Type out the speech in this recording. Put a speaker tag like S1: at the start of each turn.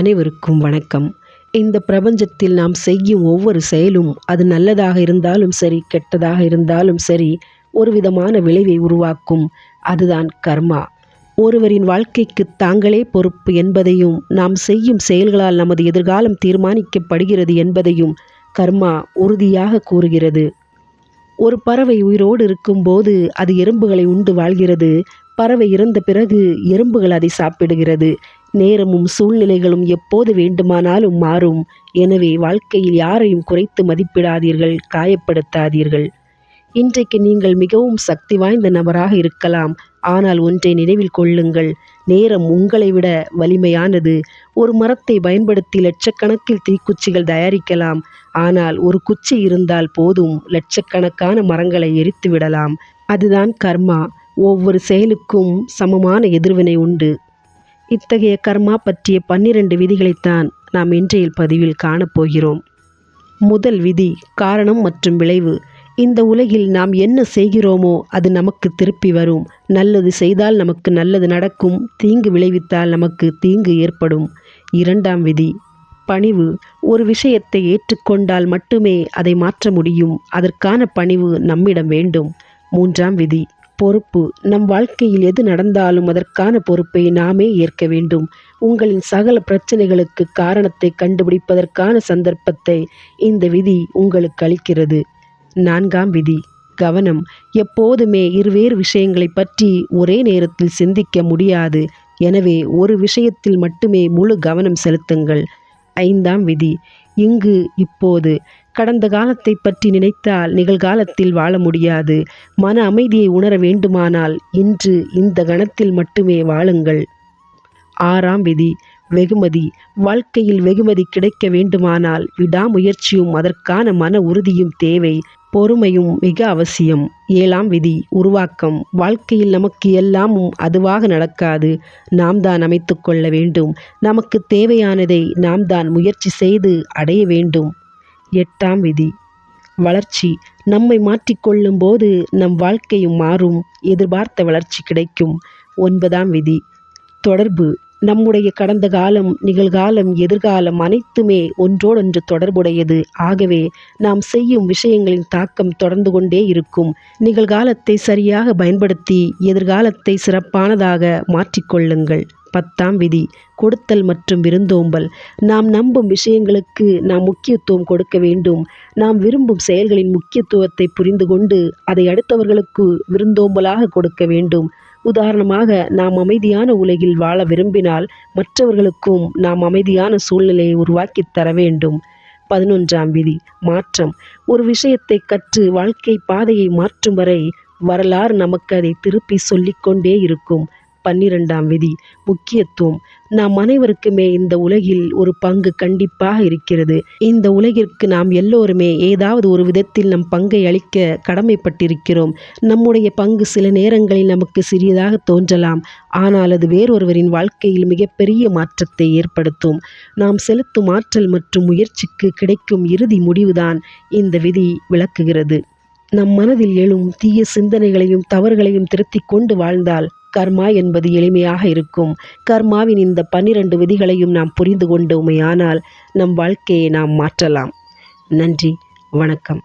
S1: அனைவருக்கும் வணக்கம். இந்த பிரபஞ்சத்தில் நாம் செய்யும் ஒவ்வொரு செயலும் அது நல்லதாக இருந்தாலும் சரி கெட்டதாக இருந்தாலும் சரி ஒரு விதமான விளைவை உருவாக்கும். அதுதான் கர்மா. ஒருவரின் வாழ்க்கைக்கு தாங்களே பொறுப்பு என்பதையும் நாம் செய்யும் செயல்களால் நமது எதிர்காலம் தீர்மானிக்கப்படுகிறது என்பதையும் கர்மா உறுதியாக கூறுகிறது. ஒரு பறவை உயிரோடு இருக்கும்போது அது எறும்புகளை உண்டு வாழ்கிறது. பறவை இறந்த பிறகு எறும்புகள் அதை சாப்பிடுகிறது. நேரமும் சூழ்நிலைகளும் எப்போது வேண்டுமானாலும் மாறும். எனவே வாழ்க்கையில் யாரையும் குறைத்து மதிப்பிடாதீர்கள் காயப்படுத்தாதீர்கள். இன்றைக்கு நீங்கள் மிகவும் சக்தி வாய்ந்த நபராக இருக்கலாம். ஆனால் ஒன்றை நினைவில் கொள்ளுங்கள். நேரம் உங்களை விட வலிமையானது. ஒரு மரத்தை பயன்படுத்தி லட்சக்கணக்கில் தீக்குச்சிகள் தயாரிக்கலாம். ஆனால் ஒரு குச்சி இருந்தால் போதும் லட்சக்கணக்கான மரங்களை எரித்து விடலாம் அதுதான் கர்மா. ஒவ்வொரு செயலுக்கும் சமமான எதிர்வினை உண்டு. இத்தகைய கர்மா பற்றிய பன்னிரண்டு விதிகளைத்தான் நாம் இன்றைய பதிவில் காணப்போகிறோம். முதல் விதி காரணம் மற்றும் விளைவு. இந்த உலகில் நாம் என்ன செய்கிறோமோ அது நமக்கு திருப்பி வரும். நல்லது செய்தால் நமக்கு நல்லது நடக்கும். தீங்கு விளைவித்தால் நமக்கு தீங்கு ஏற்படும். இரண்டாம் விதி பணிவு. ஒரு விஷயத்தை ஏற்றுக்கொண்டால் மட்டுமே அதை மாற்ற முடியும். அதற்கான பணிவு நம்மிடம் வேண்டும். மூன்றாம் விதி பொறுப்பு. நம் வாழ்க்கையில் எது நடந்தாலும் அதற்கான பொறுப்பை நாமே ஏற்க வேண்டும். உங்களின் சகல பிரச்சனைகளுக்கு காரணத்தை கண்டுபிடிப்பதற்கான சந்தர்ப்பத்தை இந்த விதி உங்களுக்கு அளிக்கிறது. நான்காம் விதி. கவனம். எப்போதுமே இருவேறு விஷயங்களை பற்றி ஒரே நேரத்தில் சிந்திக்க முடியாது. எனவே ஒரு விஷயத்தில் மட்டுமே முழு கவனம் செலுத்துங்கள். ஐந்தாம் விதி. இங்கு இப்போது. கடந்த காலத்தை பற்றி நினைத்தால் நிகழ்காலத்தில் வாழ முடியாது. மன அமைதியை உணர வேண்டுமானால் இன்று இந்த கணத்தில் மட்டுமே வாழுங்கள். ஆறாம் விதி வெகுமதி. வாழ்க்கையில் வெகுமதி கிடைக்க வேண்டுமானால் விடாமுயற்சியும் அதற்கான மன உறுதியும் தேவை. பொறுமையும் மிக அவசியம். ஏழாம் விதி உருவாக்கம். வாழ்க்கையில் நமக்கு எல்லாமும் அதுவாக நடக்காது. நாம் தான் அமைத்து கொள்ள வேண்டும். நமக்கு தேவையானதை நாம் தான் முயற்சி செய்து அடைய வேண்டும். எட்டாம் விதி வளர்ச்சி. நம்மை மாற்றிக்கொள்ளும் போது நம் வாழ்க்கையும் மாறும். எதிர்பார்த்த வளர்ச்சி கிடைக்கும். ஒன்பதாம் விதி தொடர்பு. நம்முடைய கடந்த காலம் நிகழ்காலம் எதிர்காலம் அனைத்துமே ஒன்றோடொன்று தொடர்புடையது. ஆகவே நாம் செய்யும் விஷயங்களின் தாக்கம் தொடர்ந்து கொண்டே இருக்கும். நிகழ்காலத்தை சரியாக பயன்படுத்தி எதிர்காலத்தை சிறப்பானதாக மாற்றிக்கொள்ளுங்கள். பத்தாம் விதி கொடுத்தல் மற்றும் விருந்தோம்பல். நாம் நம்பும் விஷயங்களுக்கு நாம் முக்கியத்துவம் கொடுக்க வேண்டும். நாம் விரும்பும் செயல்களின் முக்கியத்துவத்தை புரிந்து கொண்டு அதை அடுத்தவர்களுக்கு விருந்தோம்பலாக கொடுக்க வேண்டும். உதாரணமாக நாம் அமைதியான உலகில் வாழ விரும்பினால் மற்றவர்களுக்கும் நாம் அமைதியான சூழ்நிலையை உருவாக்கி தர வேண்டும். பதினொன்றாம் விதி மாற்றம். ஒரு விஷயத்தை கற்று வாழ்க்கை பாதையை மாற்றும் வரை வரலாறு நமக்கு அதை திருப்பி சொல்லிக்கொண்டே இருக்கும். பன்னிரெண்டாம் விதி முக்கியத்துவம். நாம் அனைவருக்குமே இந்த உலகில் ஒரு பங்கு கண்டிப்பாக இருக்கிறது. இந்த உலகிற்கு நாம் எல்லோருமே ஏதாவது ஒரு விதத்தில் நம் பங்கை அளிக்க கடமைப்பட்டிருக்கிறோம். நம்முடைய பங்கு சில நேரங்களில் நமக்கு சிறியதாக தோன்றலாம். ஆனால் அது வேறொருவரின் வாழ்க்கையில் மிகப்பெரிய மாற்றத்தை ஏற்படுத்தும். நாம் செலுத்தும் ஆற்றல் மற்றும் முயற்சிக்கு கிடைக்கும் இறுதி முடிவுதான் இந்த விதி விளக்குகிறது. நம் மனதில் எழும் தீய சிந்தனைகளையும் தவறுகளையும் திருத்திக் கொண்டு வாழ்ந்தால் கர்மா என்பது எளிமையாக இருக்கும். கர்மாவின் இந்த பன்னிரண்டு விதிகளையும் நாம் புரிந்து கொண்டோமேயானால் நம் வாழ்க்கையை நாம் மாற்றலாம். நன்றி வணக்கம்.